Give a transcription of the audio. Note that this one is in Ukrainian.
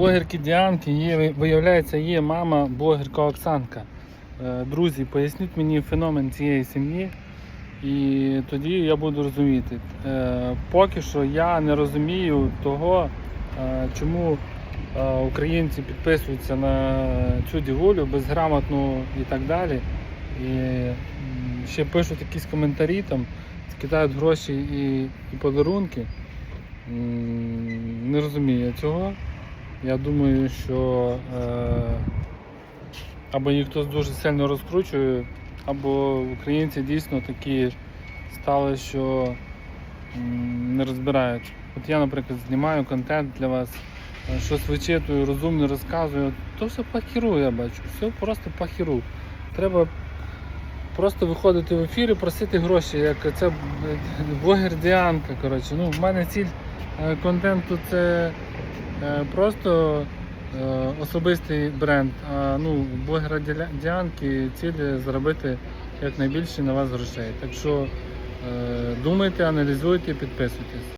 блогерки Діанки є, виявляється, є мама блогерка Оксанка. Е, Друзі, поясніть мені феномен цієї сім'ї, і тоді я буду розуміти. Е, Поки що я не розумію того, е, чому українці підписуються на цю дівулю безграмотну і так далі. І ще пишуть якісь коментарі, там, скидають гроші і, і подарунки. Не розумію цього. Я думаю, що е, або хтось дуже сильно розкручує, або українці дійсно такі стали, що не розбирають. От я, наприклад, знімаю контент для вас, е, щось вичитую, розумно розказую. То все по хіру я бачу, все просто по хіру. Треба просто виходити в ефір і просити гроші, як це е, блогер Діанка. Коротше. Ну, в мене ціль е, контенту це е, просто е, особистий бренд. А ну, блогера Діанки ціль заробити якнайбільше на вас грошей. Так що е, думайте, аналізуйте, підписуйтесь.